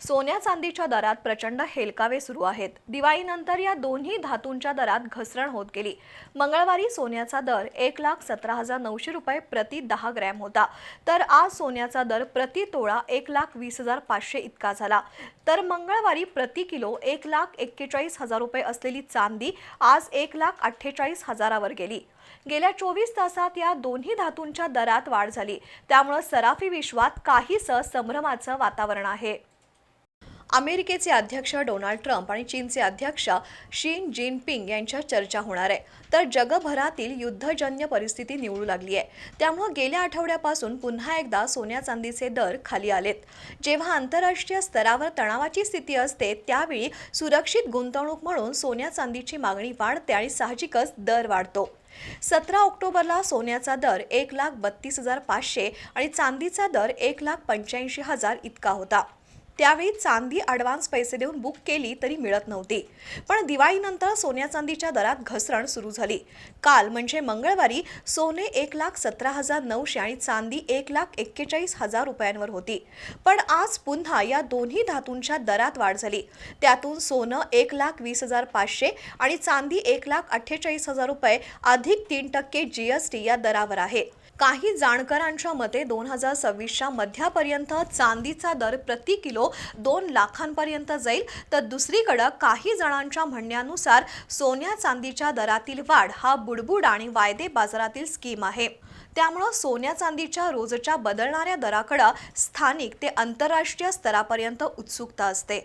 सोन्या चांदीच्या दरात प्रचंड हेलकावे सुरू आहेत. दिवाळीनंतर या दोन्ही धातूंच्या दरात घसरण होत गेली. मंगळवारी सोन्याचा दर एक लाख सतरा हजार नऊशे रुपये प्रति दहा ग्रॅम होता. तर आज सोन्याचा दर प्रति तोळा एक लाख वीस हजार पाचशे इतका झाला. तर मंगळवारी प्रति किलो एक लाख एक्केचाळीस हजार रुपये असलेली चांदी आज एक लाख अठ्ठेचाळीस हजारावर गेली. गेल्या चोवीस तासात या दोन्ही धातूंच्या दरात वाढ झाली. त्यामुळं सराफी विश्वात काहीसं संभ्रमाचं वातावरण आहे. अमेरिकेचे अध्यक्ष डोनाल्ड ट्रम्प आणि चीनचे अध्यक्ष शी जिनपिंग यांच्या चर्चा होणार आहे. तर जगभरातील युद्धजन्य परिस्थिती निवडू लागली आहे. त्यामुळं गेल्या आठवड्यापासून पुन्हा एकदा सोन्या चांदीचे दर खाली आलेत. जेव्हा आंतरराष्ट्रीय स्तरावर तणावाची स्थिती असते त्यावेळी सुरक्षित गुंतवणूक म्हणून सोन्या चांदीची मागणी वाढते आणि साहजिकच दर वाढतो. सतरा ऑक्टोबरला सोन्याचा दर एक लाख बत्तीस हजार पाचशे आणि चांदीचा दर एक लाख पंच्याऐंशी हजार इतका होता. त्यावेळी चांदी ॲडव्हान्स पैसे देऊन बुक केली तरी मिळत नव्हती. पण दिवाळीनंतर सोन्या चांदीच्या दरात घसरण सुरू झाली. काल म्हणजे मंगळवारी सोने एक लाख सतरा हजार नऊशे आणि चांदी एक लाख एक्केचाळीस हजार रुपयांवर होती. पण आज पुन्हा या दोन्ही धातूंच्या दरात वाढ झाली. त्यातून सोनं एक लाख वीस हजार पाचशे आणि चांदी एक लाख अठ्ठेचाळीस हजार रुपये अधिक तीन टक्के जीएसटी या दरावर आहे. काही जाणकारांच्या मते दोन हजार सव्वीसच्या मध्यापर्यंत चांदीचा दर प्रति किलो दोन लाखांपर्यंत जाईल. तर दुसरीकडं काही जणांच्या म्हणण्यानुसार सोन्या चांदीच्या दरातील वाढ हा बुडबुड आणि वायदे बाजारातील स्कीम आहे. त्यामुळं सोन्या चांदीच्या रोजच्या बदलणाऱ्या दराकडं स्थानिक ते आंतरराष्ट्रीय स्तरापर्यंत उत्सुकता असते.